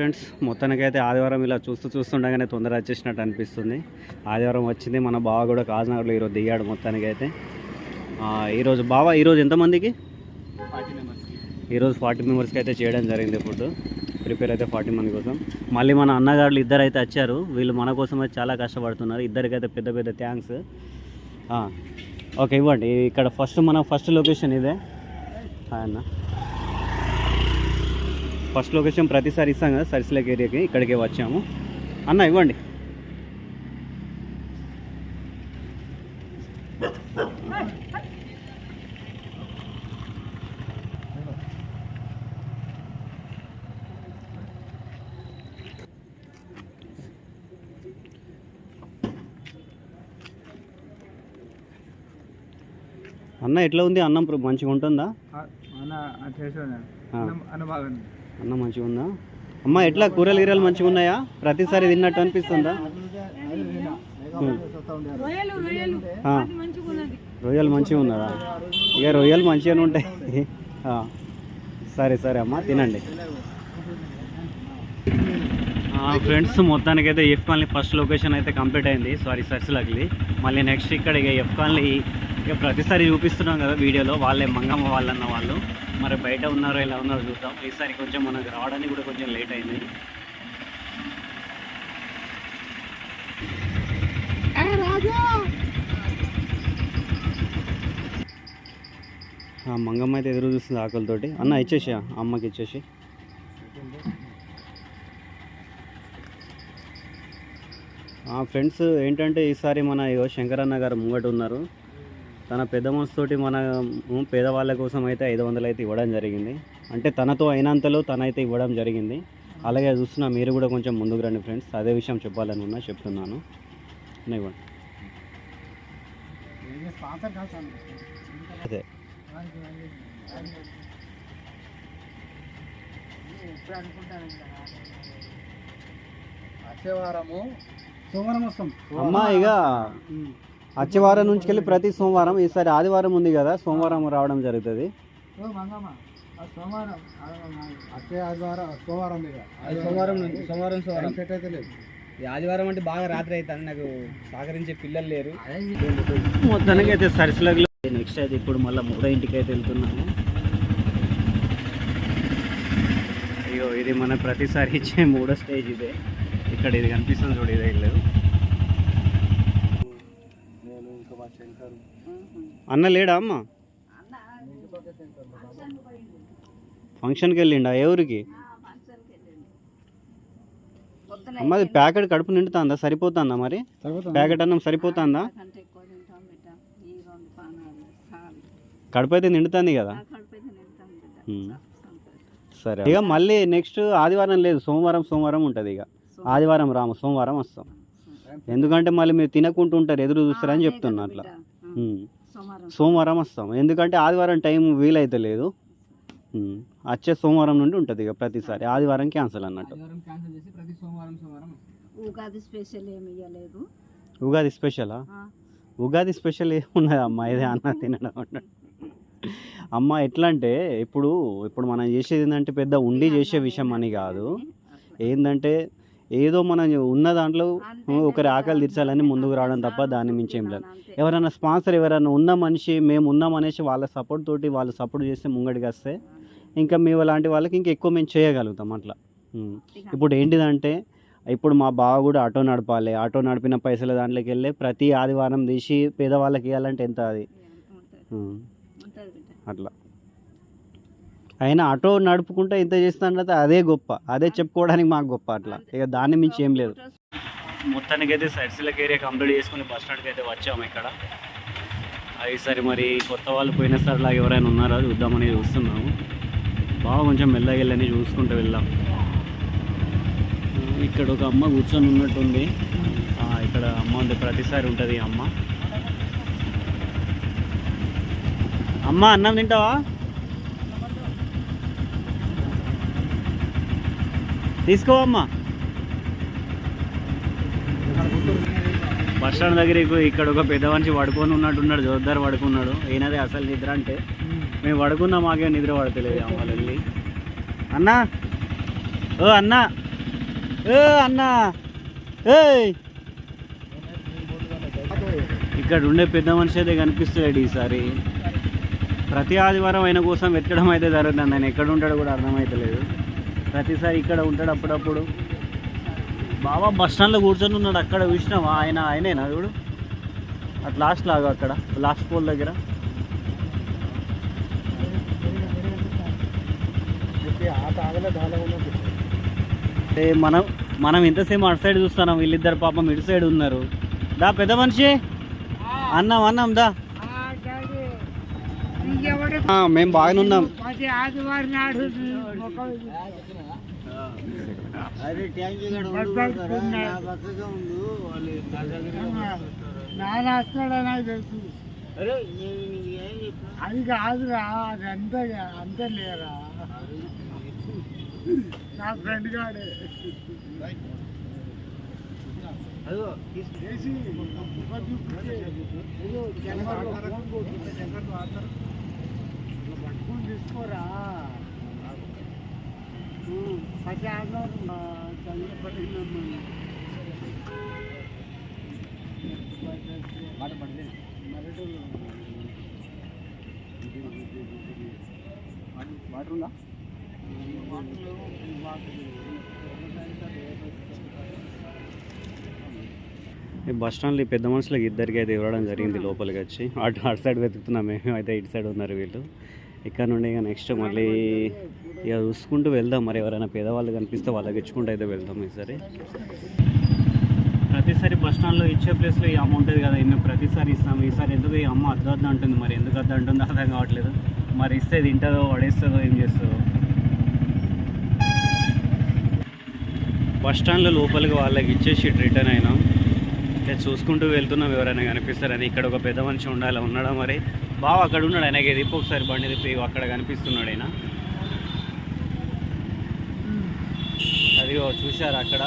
Friends మొత్తానికి అయితే ఆదివారం ఇలా చూస్తూ చూస్తుండగానే తొందర వచ్చేసినట్టు అనిపిస్తుంది. ఆదివారం వచ్చింది మన బావ కూడా కాజనగర్లో ఈరోజు దిగాడు మొత్తానికి అయితే ఆ, ఈరోజు బావ ఈరోజు ఎంతమందికి? ఈరోజు ఫార్టీ మెంబర్స్కి అయితే చేయడం జరిగింది ఫుడ్ ప్రిపేర్ అయితే ఫార్టీ మంది కోసం. మళ్ళీ మన అన్నగారులు ఇద్దరు అయితే వచ్చారు. వీళ్ళు మన కోసం అయితే చాలా కష్టపడుతున్నారు. ఇద్దరికైతే పెద్ద పెద్ద థ్యాంక్స్. ఓకే ఇవ్వండి. ఇక్కడ ఫస్ట్ మన ఫస్ట్ లొకేషన్ ఇదే. అన్న. ఫస్ట్ లొకేషన్ ప్రతిసారి ఇస్తాం కదా సరిసిలేక్ ఏరియాకి ఇక్కడికే వచ్చాము. అన్న ఇవ్వండి. అన్న ఎట్లా ఉంది? అన్నం ప్ర- మంచిగా ఉంటుందా అన్న. అన్న బాగుంది. అన్నం మంచిగా ఉందా? అమ్మ ఎట్లా? కూరలు గీరలు మంచిగా ఉన్నాయా? ప్రతిసారి తిన్నట్టు అనిపిస్తుందా? రొయ్యలు మంచిగా ఉన్నది. ఇక రొయ్యలు మంచిగానే ఉంటాయి. సరే సరే అమ్మ తినండి. ఫ్రెండ్స్ మొత్తానికి అయితే ఎఫ్ కాలనీ ఫస్ట్ లొకేషన్ అయితే కంప్లీట్ అయింది. సారీ సర్సిలకి మళ్ళీ నెక్స్ట్ ఇక్కడ ఇక ఎఫ్ కాలనీ ఇక ప్రతిసారి చూపిస్తున్నాం కదా వీడియోలో. వాళ్ళే మంగమ్మ వాళ్ళన్న వాళ్ళు. మరి బయట ఉన్నారో ఎలా ఉన్నారో చూద్దాం. ఈసారి కొంచెం మనకు రావడానికి కూడా కొంచెం లేట్ అయింది. మంగమ్మ అయితే ఎదురు చూస్తుంది ఆకలితోటి. అన్న ఇచ్చేసి అమ్మకి ఇచ్చేసి ఫ్రెండ్స్ ఏంటంటే ఈసారి మన యువ శంకరన్న గారు ముంగట ఉన్నారు. తన పెద్ద మనసుతోటి మన పేదవాళ్ళ కోసం అయితే ఐదు వందలు అయితే ఇవ్వడం జరిగింది. అంటే తనతో అయినంతలో తనైతే ఇవ్వడం జరిగింది. అలాగే చూస్తున్నా మీరు కూడా కొంచెం ముందుకు రండి ఫ్రెండ్స్. అదే విషయం చెప్పాలని ఉన్నా చెప్తున్నాను. ఇవ్వండి. అదే. వచ్చే వారము సోమవారం వస్తాం అమ్మ ఇక వచ్చే వారం నుంచి వెళ్ళి ప్రతి సోమవారం ఈసారి ఆదివారం ఉంది కదా సోమవారం రావడం జరుగుతుంది. సోమవారం వచ్చే ఆదివారం సోమవారం సోమవారం నుంచి సోమవారం సోమవారం. సెట్ అయితే లేదు. ఈ ఆదివారం అంటే బాగా రాత్రి అవుతుంది నాకు సహకరించే పిల్లలు లేరు. మొత్తానికి అయితే సరిసిలగ్లో. నెక్స్ట్ అయితే ఇప్పుడు మళ్ళీ మూడో ఇంటికి అయితే వెళ్తున్నాము. అయ్యో ఇది మన ప్రతిసారి ఇచ్చే మూడో స్టేజ్ ఇదే. ఇక్కడ ఇది కనిపిస్తుంది చూడు ఇదే శంకర్. అన్న లేడా అమ్మ? ఫంక్షన్కి వెళ్ళిండా? ఏ ఊరికి? అమ్మ అది ప్యాకెట్ కడుపు నిండుతుందా? సరిపోతుందా మరి? ప్యాకెట్ అన్నం సరిపోతుందా? కడుపు అయితే నిండుతుంది కదా. సరే. ఇక మళ్ళీ నెక్స్ట్ ఆదివారం లేదు. సోమవారం సోమవారం ఉంటుంది ఇక. ఆదివారం రాము సోమవారం వస్తాం ఎందుకంటే మళ్ళీ మీరు తినకుంటూ ఉంటారు ఎదురు చూస్తారని చెప్తున్నా అట్లా. సోమవారం సోమవారం వస్తాం ఎందుకంటే ఆదివారం టైం వీలైతే లేదు. వచ్చే సోమవారం నుండి ఉంటుంది ఇక ప్రతిసారి. ఆదివారం క్యాన్సిల్ అన్నట్టు. ఆదివారం క్యాన్సిల్ చేసి ప్రతి సోమవారం సోమవారం ఉగాది స్పెషల్ ఏమి ఇవ్వలేదు ఉగాది స్పెషలా? ఉగాది స్పెషల్ ఏమున్నది అమ్మ? ఇదే అన్న తినడం అన్నట్టు అమ్మ ఎట్లా అంటే ఇప్పుడు ఇప్పుడు మనం చేసేది ఏంటంటే పెద్ద ఉండి చేసే విషయం అని కాదు. ఏంటంటే ఏదో మనం ఉన్న దాంట్లో ఒకరి. ఆకలి తీర్చాలని ముందుకు రావడం తప్ప దాన్ని మించి ఏం లేదు. ఎవరైనా స్పాన్సర్ ఎవరైనా ఉన్న మనిషి మేము ఉన్నాం అనేసి వాళ్ళ సపోర్ట్ తోటి వాళ్ళు సపోర్ట్ చేస్తే ముంగడికి వస్తే ఇంకా మేము లాంటి వాళ్ళకి ఇంకా ఎక్కువ మేము చేయగలుగుతాం అట్లా ఇప్పుడు ఏంటిదంటే ఇప్పుడు మా బావ కూడా ఆటో నడపాలి ఆటో నడిపిన పైసలు దాంట్లోకి వెళ్ళి ప్రతి ఆదివారం తీసి పేదవాళ్ళకి ఇవ్వాలంటే ఎంత అది. అట్లా అయినా ఆటో నడుపుకుంటే ఇంత చేస్తానంటే అదే గొప్ప. అదే చెప్పుకోవడానికి మాకు గొప్ప అట్లా. ఇక దాన్ని మించి ఏం లేదు. మొత్తానికి అయితే సైడ్స్లకి ఏరియా కంప్లీట్ చేసుకుని బస్ స్టాండ్కి అయితే వచ్చాము ఇక్కడ. ఈసారి మరి కొత్త వాళ్ళు పోయిన సార్ లాగా ఎవరైనా ఉన్నారా చూద్దామని చూస్తున్నాము. బాగా కొంచెం మెల్లగా వెళ్ళని చూసుకుంటూ వెళ్దాం. ఇక్కడ ఒక అమ్మ కూర్చొని ఉన్నట్టుంది. ఇక్కడ అమ్మ ఉంది. ప్రతిసారి ఉంటుంది ఈ అమ్మ. అమ్మ అన్నం తింటావా? తీసుకోవమ్మా. బస్ స్టాండ్ దగ్గర ఇక- ఇక్కడ ఒక పెద్ద మనిషి పడుకొని ఉన్నట్టున్నాడు జోర్దార్ పడుకున్నాడు. ఈయనదే అసలు నిద్ర అంటే. మేము పడుకున్నా మాకే నిద్ర పడతలేదు అమ్మాలి వెళ్ళి అన్నా. ఓ అన్నా. ఏ అన్న. ఏయ్. ఇక్కడ ఉండే పెద్ద మనిషి అయితే కనిపిస్తలేడు ఈసారి. ప్రతి ఆదివారం ఆయన కోసం వెతకడం అయితే జరుగుతుంది ఆయన ఎక్కడ ఉంటాడో కూడా అర్థమైతలేదు. ప్రతిసారి ఇక్కడ ఉంటాడు అప్పుడప్పుడు. బాబా బస్ స్టాండ్లో కూర్చొని ఉన్నాడు అక్కడ చూసినావా? ఆయన ఆయనేనా చూడు? అట్ లాస్ట్ లాగా అక్కడ లాస్ట్ పోల్ దగ్గర. మనం మనం ఇంతసేపు అటు సైడ్ చూస్తున్నాం వీళ్ళిద్దరు పాపం ఇటు సైడ్ ఉన్నారు. దా పెద్ద మనిషి. అన్నం అన్నం దా. ఆ, మేము బాగానే ఉన్నాం. ఆదివారం నాడు నాన్న వస్తాడని నాకు తెలుసు అది కాదురా అది అంత అంత లేరా నా ఫ్రెండ్ కాడే చేసి ముఖం వాటర్ ఉందా ఈ బస్ స్టాండ్లో ఈ పెద్ద మనుషులకి ఇద్దరికి అయితే ఇవ్వడం జరిగింది లోపలికి వచ్చి. అటు అటు సైడ్ వెతుకుతున్నాం మేము. అయితే ఇటు సైడ్ ఉన్నారు వీళ్ళు. ఇక్కడ నుండి ఇక నెక్స్ట్ మళ్ళీ ఇక చూసుకుంటూ వెళ్దాం. మరి ఎవరైనా పేదవాళ్ళు కనిపిస్తే వాళ్ళకి ఇచ్చుకుంటూ అయితే వెళ్దాం ఈసారి. ప్రతిసారి బస్ స్టాండ్లో ఇచ్చే ప్లేస్లో ఈ అమ్మ ఉంటుంది కదా మేము ప్రతిసారి ఇస్తాం. ఈసారి ఎందుకు ఈ అమ్మ అద్దు అద్దు అంటుంది. మరి ఎందుకు అద్దు అంటుందో అర్థం కావట్లేదు. మరి ఇస్తే తింటుందో పడేస్తుందో ఏం చేస్తుందో. బస్ స్టాండ్లో లోపలికి వాళ్ళకి ఇచ్చేసి రిటర్న్ అయినాం. ఇక చూసుకుంటూ వెళ్తున్నాం ఎవరైనా కనిపిస్తారని ఇక్కడ ఒక పెద్ద మనిషి ఉండాలి ఉన్నాడా మరి? బావ అక్కడ ఉన్నాడు ఆయనకి దిప్పు ఒకసారి బండి తిప్పి అక్కడ కనిపిస్తున్నాడు ఆయన. అదిగో చూశారు అక్కడ?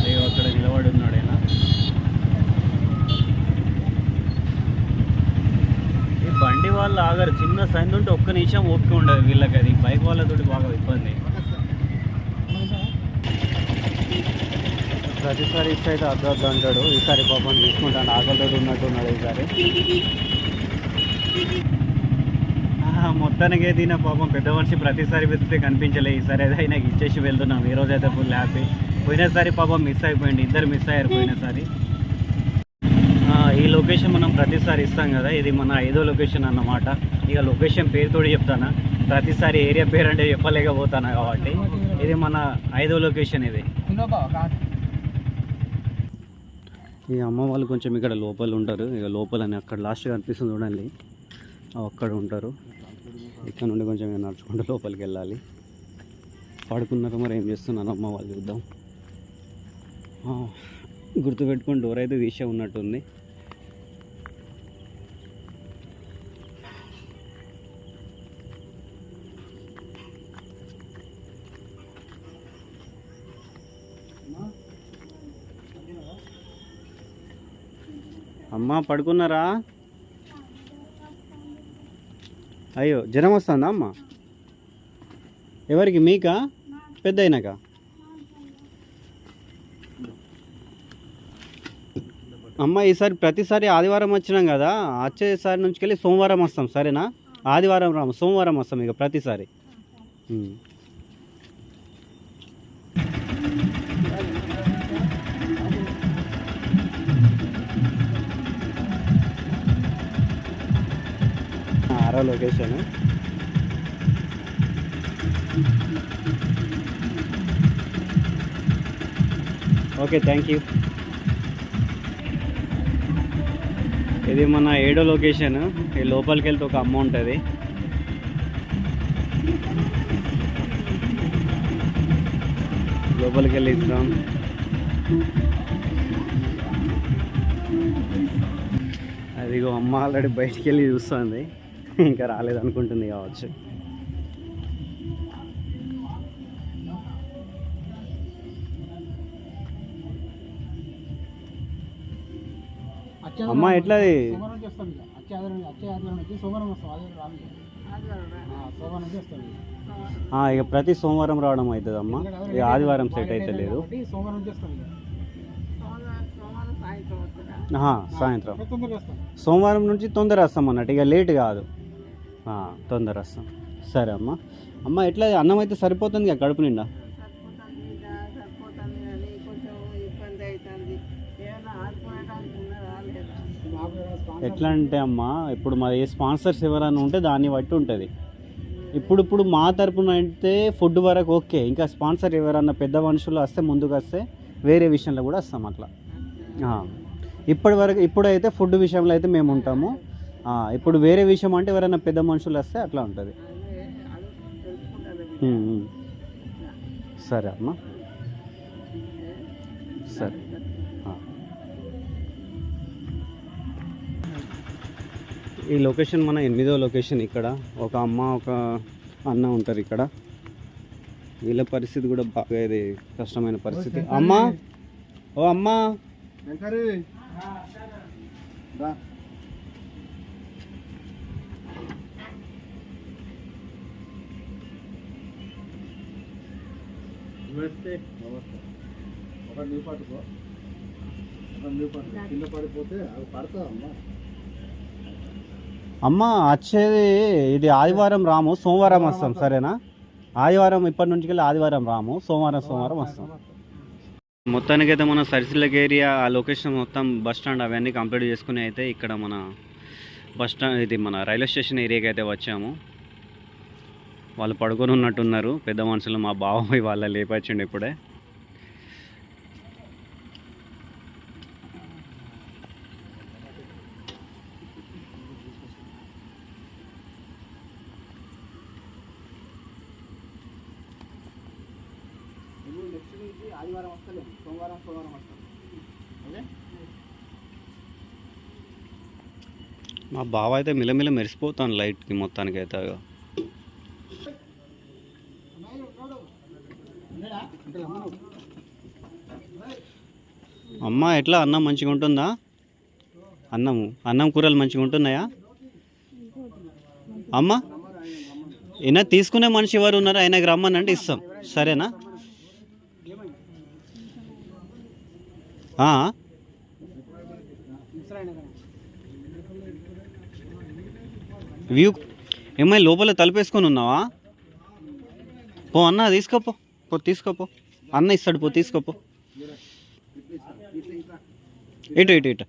అదిగో అక్కడ నిలబడి ఉన్నాడు ఆయన. ఈ బండి వాళ్ళు ఆగారు చిన్న సైన్ ఉంటే ఒక్క నిమిషం ఓపిక ఉండదు వీళ్ళకి అది బైక్ వాళ్ళతోటి బాగా ఇబ్బంది. ప్రతిసారి ఇటు అయితే అద్దు అంటాడు. ఈసారి పాపం తీసుకుంటాను. ఆకలితో ఉన్నట్టున్నాడు ఈసారి. మొత్తానికి మొత్తానికి నా పాపం పెద్ద మనిషి ప్రతిసారి వెతికితే కనిపించలే. ఈసారి అయితే ఆయనకి ఇచ్చేసి వెళ్తున్నాం. ఈ రోజు అయితే ఫుల్ హ్యాపీ పోయినసారి పాపం మిస్ అయిపోయింది. ఇద్దరు మిస్ అయ్యారు పోయినసారి. ఈ లొకేషన్ మనం ప్రతిసారి ఇస్తాం కదా. ఇది మన ఐదో లొకేషన్ అన్నమాట. ఇక లొకేషన్ పేరుతో చెప్తానా. ప్రతిసారి ఏరియా పేరు అంటే చెప్పలేకపోతాను కాబట్టి. ఇది మన ఐదో లొకేషన్ ఇది. ఈ అమ్మ వాళ్ళు కొంచెం ఇక్కడ లోపల ఉంటారు. ఇక లోపలని అక్కడ లాస్ట్ కనిపిస్తుంది చూడండి. అక్కడ ఉంటారు. ఇక్కడ నుండి కొంచెం నడుచుకుంటూ లోపలికి వెళ్ళాలి. పడుకున్నారు మరి ఏం చేస్తున్నారు అమ్మ వాళ్ళు చూద్దాం. గుర్తుపెట్టుకొని డోర్ అయితే తీసే ఉన్నట్టుంది. అమ్మ పడుకున్నారా? అయ్యో జ్వరం వస్తుందా అమ్మ? ఎవరికి మీకా? పెద్ద అయినాక అమ్మ ఈసారి ప్రతిసారి ఆదివారం వచ్చినాం కదా వచ్చేసారి నుంచి వెళ్ళి సోమవారం వస్తాం సరేనా? ఆదివారం రాము సోమవారం వస్తాం ఇక ప్రతిసారి. ఉమ్. లొకేషన్ ఓకే థ్యాంక్ యూ ఇది మన ఏడో లొకేషన్ ఈ లోపలికి వెళ్తే ఒక అమ్మ ఉంటుంది. లోపలికి వెళ్ళి ఇద్దాం. అదిగో అమ్మ ఆల్రెడీ బయటికి వెళ్ళి చూస్తుంది. ఇంకా రాలేదనుకుంటుంది కావచ్చు. అమ్మ ఎట్లది? సోమవారం చేస్తాం ఇక. ప్రతి సోమవారం రావడం అవుతుంది అమ్మ ఇక ఆదివారం సెట్ అయితే లేదు. సాయంత్రం. రేపు తొందరగా వస్తాం. సోమవారం నుంచి తొందర వస్తాం అన్నట్టు. ఇక లేట్ కాదు. తొందర వస్తాం. సరే అమ్మ. అమ్మ ఎట్లా అన్నం అయితే సరిపోతుంది ఇక కడుపు నిండా? ఎట్లా అంటే అమ్మ ఇప్పుడు మరి స్పాన్సర్స్ ఎవరైనా ఉంటే దాన్ని బట్టి ఉంటుంది. ఇప్పుడు ఇప్పుడు మా తరపున అయితే ఫుడ్ వరకు ఓకే. ఇంకా స్పాన్సర్ ఎవరన్నా పెద్ద మనుషులు వస్తే ముందుకు వస్తే వేరే విషయంలో కూడా వస్తాం అట్లా. ఇప్పటి వరకు ఇప్పుడైతే ఫుడ్ విషయంలో అయితే మేము ఉంటాము. ఇప్పుడు వేరే విషయం అంటే ఎవరైనా పెద్ద మనుషులు వస్తే అట్లా ఉంటుంది. సరే అమ్మ. సరే. ఆ. ఈ లొకేషన్ మన ఎనిమిదో లొకేషన్ ఇక్కడ. ఒక అమ్మ ఒక అన్న ఉంటారు ఇక్కడ. వీళ్ళ పరిస్థితి కూడా బాగా ఇది కష్టమైన పరిస్థితి. అమ్మ. ఓ అమ్మ. నమస్తే. ఒక నీ పట్టుకో ఒక నీ పట్టుకో కింద పడిపోతే పడతా అమ్మా? అమ్మ వచ్చేది ఇది ఆదివారం రాము సోమవారం వస్తాం సరేనా? ఆదివారం ఇప్పటి నుంచి వెళ్ళి ఆదివారం రాము సోమవారం సోమవారం వస్తాం. మొత్తానికి అయితే మన సరిసిల్లకి ఏరియా ఆ లొకేషన్ మొత్తం బస్ స్టాండ్ అవన్నీ కంప్లీట్ చేసుకుని అయితే ఇక్కడ మన బస్ స్టాండ్ ఇది మన రైల్వే స్టేషన్ ఏరియాకి అయితే వచ్చాము. వాళ్ళు పడుకొని ఉన్నట్టున్నారు. పెద్ద మనుషులు మా బాబాయ్ వాళ్ళ లేపచ్చిండు ఇప్పుడే. ఆదివారం సోమవారం సోమవారం వస్తాం మా బావ అయితే మిలమిల మెరిసిపోతాను లైట్కి మొత్తానికి అయితే అగో. అమ్మ ఎట్లా? అన్నం మంచిగా ఉంటుందా? అన్నము. అన్నం కూరలు మంచిగా ఉంటున్నాయా? అమ్మ ఈయన తీసుకునే మనిషి ఎవరు ఉన్నారు ఆయనకి రమ్మనంటే ఇస్తాం. సరేనా? వ్యూ ఏమై లోపల తలుపేసుకొని ఉన్నావా? పో అన్న తీసుకోపో. పో తీసుకోపో. అన్న ఇస్తాడు పో తీసుకోపో. ఇటు ఇటు ఇటు.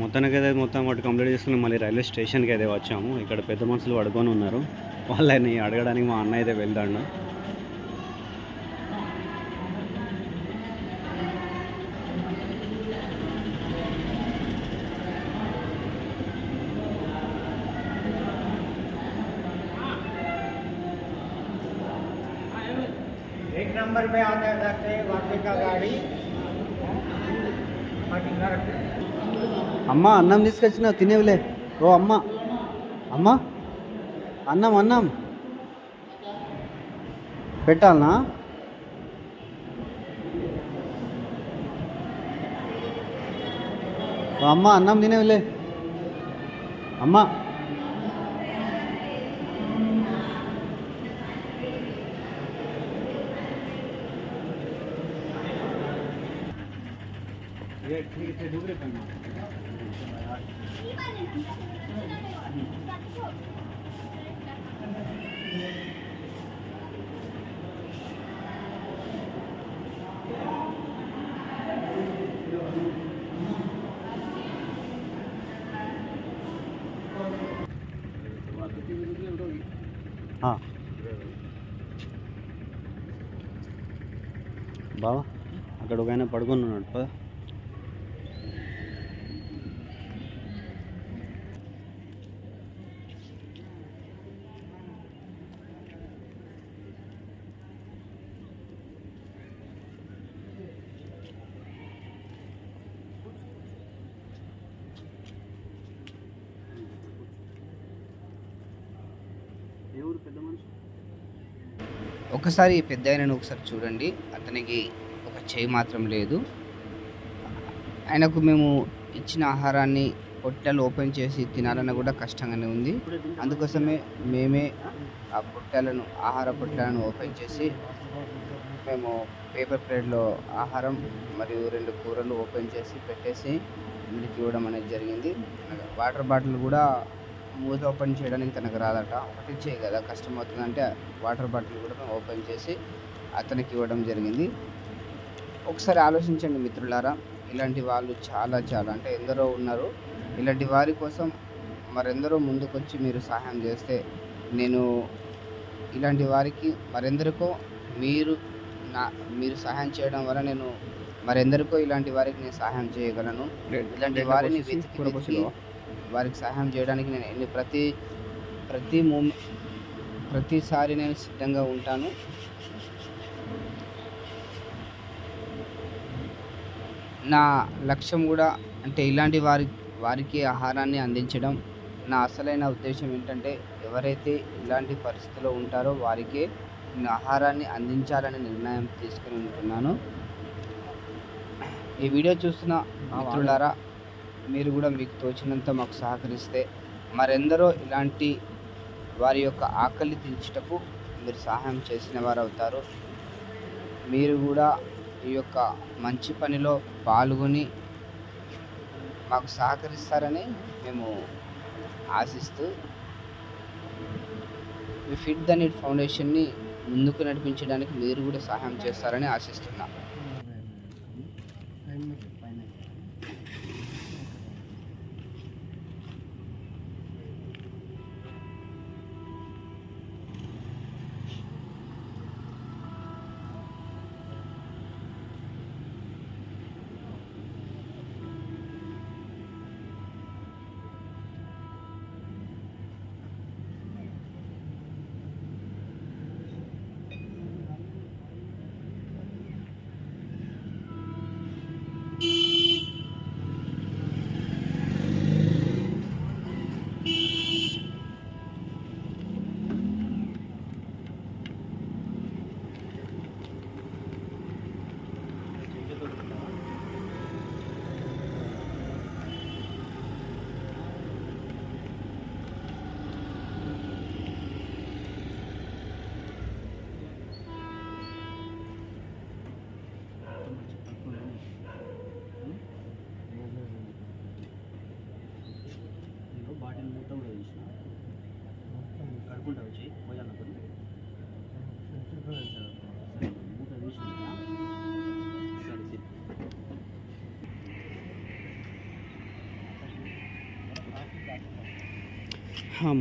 మొత్తానికి అయితే మొత్తం వాటి కంప్లీట్ చేసుకుని మళ్ళీ రైల్వే స్టేషన్కి అయితే వచ్చాము ఇక్కడ పెద్ద మనుషులు పడుకొని ఉన్నారు వాళ్ళని అడగడానికి మా అన్న అయితే వెళ్తాడు एक नंबर पे आते जाते वापसी का गाड़ी అమ్మ అన్నం తీసుకొచ్చినావు తినేవిలే. ఓ అమ్మ. అమ్మ. అన్నం అన్నం. పెట్టాలనా? అమ్మ అన్నం తినేవిలే. అమ్మ. ठीक है हाँ బావా అక్కడ ఒక ఆయన పడుకుని ఉన్నాడు పదా పెద్ద మనిషి ఒకసారి పెద్ద ఆయనను ఒకసారి చూడండి. అతనికి ఒక చేయి మాత్రం లేదు. ఆయనకు మేము ఇచ్చిన ఆహారాన్ని పొట్టెలు ఓపెన్ చేసి తినాలన్న కూడా కష్టంగానే ఉంది. అందుకోసమే మేమే ఆ పొట్టెలను ఆహార పొట్టెలను ఓపెన్ చేసి మేము పేపర్ ప్లేట్లో ఆహారం మరియు రెండు కూరలు ఓపెన్ చేసి పెట్టేసి ఇంటికి ఇవ్వడం అనేది జరిగింది. వాటర్ బాటిల్ కూడా మూత ఓపెన్ చేయడానికి తనకు రాదట. ఒకటి చేయి కదా కష్టం అవుతుందంటే వాటర్ బాటిల్ కూడా మేము ఓపెన్ చేసి అతనికి ఇవ్వడం జరిగింది. ఒకసారి ఆలోచించండి మిత్రులారా ఇలాంటి వాళ్ళు చాలా చాలా అంటే ఎందరో ఉన్నారు. ఇలాంటి వారి కోసం మరెందరో ముందుకొచ్చి మీరు సహాయం చేస్తే నేను ఇలాంటి వారికి మరెందరికో మీరు నా మీరు సహాయం చేయడం వల్ల నేను మరెందరికో ఇలాంటి వారికి నేను సహాయం చేయగలను. ఇలాంటి వారిని వెతికి వారికి సహాయం చేయడానికి నేను ఎన్ని ప్రతి ప్రతి మూమె ప్రతిసారి నేను సిద్ధంగా ఉంటాను. నా లక్ష్యం కూడా అంటే ఇలాంటి వారి వారికి ఆహారాన్ని అందించడం. నా అసలైన ఉద్దేశం ఏంటంటే ఎవరైతే ఇలాంటి పరిస్థితిలో ఉంటారో వారికే నేను ఆహారాన్ని అందించాలని నిర్ణయం తీసుకుని ఉంటున్నాను. ఈ వీడియో చూస్తున్న మిత్రులారా మీరు కూడా మీకు తోచినంత మాకు సహకరిస్తే మరెందరో ఇలాంటి వారి యొక్క ఆకలి తీర్చుటకు మీరు సహాయం చేసిన వారు అవుతారు మీరు కూడా ఈ యొక్క మంచి పనిలో పాల్గొని మాకు సహకరిస్తారని మేము ఆశిస్తూ ఈ ఫిట్ ద నీట్ ఫౌండేషన్ని ముందుకు నడిపించడానికి మీరు కూడా సహాయం చేస్తారని ఆశిస్తున్నాం.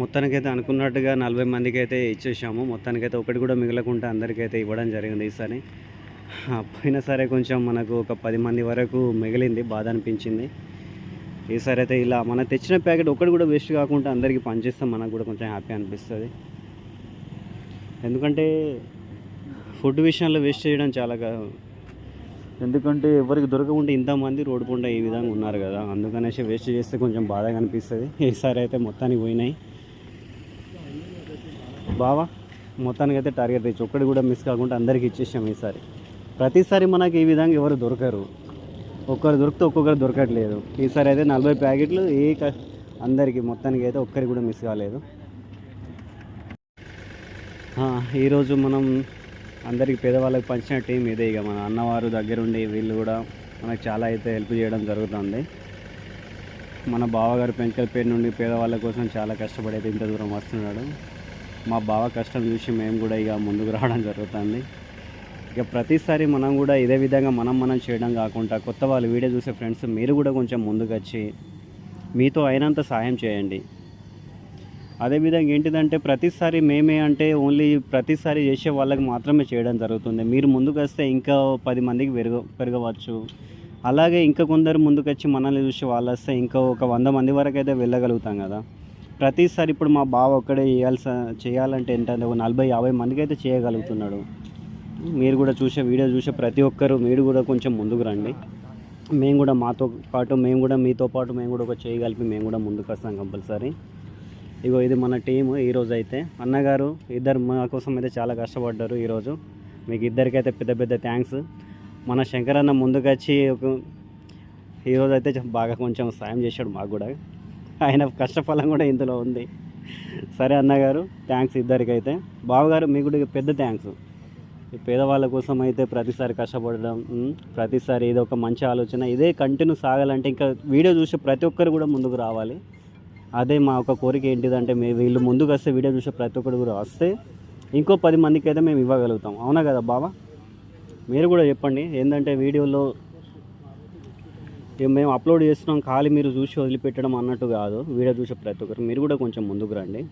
మొత్తానికైతే అనుకున్నట్టుగా నలభై మందికి అయితే ఇచ్చేసాము మొత్తానికైతే ఒకటి కూడా మిగలకుండా అందరికైతే ఇవ్వడం జరిగింది ఈసారి. పోయినా సరే కొంచెం మనకు ఒక పది మంది వరకు మిగిలింది బాధ అనిపించింది. ఈసారి అయితే ఇలా మనం తెచ్చిన ప్యాకెట్ ఒకటి కూడా వేస్ట్ కాకుండా అందరికీ పనిచేస్తాం మనకు కూడా కొంచెం హ్యాపీ అనిపిస్తుంది. ఎందుకంటే ఫుడ్ విషయంలో వేస్ట్ చేయడం చాలా ఎందుకంటే ఎవరికి దొరకకుండా ఇంతమంది రోడ్డు పంట ఈ విధంగా ఉన్నారు కదా అందుకనేసి వేస్ట్ చేస్తే కొంచెం బాధగా అనిపిస్తుంది. ఈసారి అయితే మొత్తానికి పోయినాయి. బావా మొత్తానికి అయితే టార్గెట్ రీచ్ ఒక్కటి కూడా మిస్ కాకుండా అందరికి ఇచ్చేసాం ఈసారి. ప్రతిసారి మనకి ఈ విధంగా ఎవరు దొరకరు. ఒక్కరు దొరికితే ఒక్కొక్కరు దొరకట్లేదు. ఈసారి అయితే నలభై ప్యాకెట్లు ఏ అందరికీ అందరికి మొత్తానికి అయితే ఒక్కరికి కూడా మిస్ కాలేదు. ఈరోజు మనం అందరికి పేదవాళ్ళకి పంచిన టీం ఇదే ఇక. మన అన్నవారు దగ్గరుండి వీళ్ళు కూడా మనకు చాలా అయితే హెల్ప్ చేయడం జరుగుతుంది. మన బావగారు పేరు నుండి పేదవాళ్ళ కోసం చాలా కష్టపడి అయితే ఇంత దూరం వస్తున్నాడు. మా బావ కష్టం చూసి మేము కూడా ఇక ముందుకు రావడం జరుగుతుంది. ఇక ప్రతిసారి మనం కూడా ఇదే విధంగా మనం మనం చేయడం కాకుండా కొత్త వాళ్ళు వీడియో చూసే ఫ్రెండ్స్ మీరు కూడా కొంచెం ముందుకు వచ్చి మీతో అయినంత సాయం చేయండి. అదేవిధంగా ఏంటిదంటే ప్రతిసారి మేమే అంటే ఓన్లీ ప్రతిసారి చేసే వాళ్ళకి మాత్రమే చేయడం జరుగుతుంది. మీరు ముందుకు వస్తే ఇంకా పది మందికి పెరగ పెరగవచ్చు. అలాగే ఇంకా కొందరు ముందుకు వచ్చి మనల్ని చూసి వాళ్ళు వస్తే ఇంకా ఒక వంద మంది వరకు అయితే వెళ్ళగలుగుతాం కదా. ప్రతిసారి ఇప్పుడు మా బావ ఒక్కడే చేయాల్సి చేయాలంటే ఏంటంటే ఒక నలభై యాభై మందికి అయితే చేయగలుగుతున్నాడు. మీరు కూడా చూసే వీడియో చూసే ప్రతి ఒక్కరు మీరు కూడా కొంచెం ముందుకు రండి. మేము కూడా మాతో పాటు మేము కూడా మీతో పాటు మేము కూడా ఒక చేయగలిపి మేము కూడా ముందుకు వస్తాం కంపల్సరీ. ఇగో ఇది మన టీము ఈరోజు అయితే అన్నగారు ఇద్దరు మా కోసం అయితే చాలా కష్టపడ్డారు ఈరోజు. మీకు ఇద్దరికైతే పెద్ద పెద్ద థ్యాంక్స్. మన శంకర్ అన్న ఒక ఈరోజు అయితే బాగా కొంచెం సాయం చేశాడు మాకు కూడా. ఆయన కష్టఫలం కూడా ఇందులో ఉంది. సరే అన్నగారు థ్యాంక్స్ ఇద్దరికైతే. బావగారు మీకు కూడా పెద్ద థ్యాంక్స్. ఈ పేదవాళ్ళ కోసం అయితే ప్రతిసారి కష్టపడడం ప్రతిసారి ఇది ఒక మంచి ఆలోచన ఇదే కంటిన్యూ సాగాలంటే ఇంకా వీడియో చూసే ప్రతి ఒక్కరు కూడా ముందుకు రావాలి. అదే మా ఒక కోరిక ఏంటిదంటే మేము వీళ్ళు ముందుకు వస్తే వీడియో చూసే ప్రతి ఒక్కరు కూడా వస్తే ఇంకో పది మందికి అయితే మేము ఇవ్వగలుగుతాం. అవునా కదా బాబా మీరు కూడా చెప్పండి. ఏంటంటే వీడియోలో మేము అప్లోడ్ చేస్తున్నాం ఖాళీ మీరు చూసి వదిలిపెట్టడం అన్నట్టు కాదు. వీడియో చూసే ప్రతి ఒక్కరు మీరు కూడా కొంచెం ముందుకు రండి.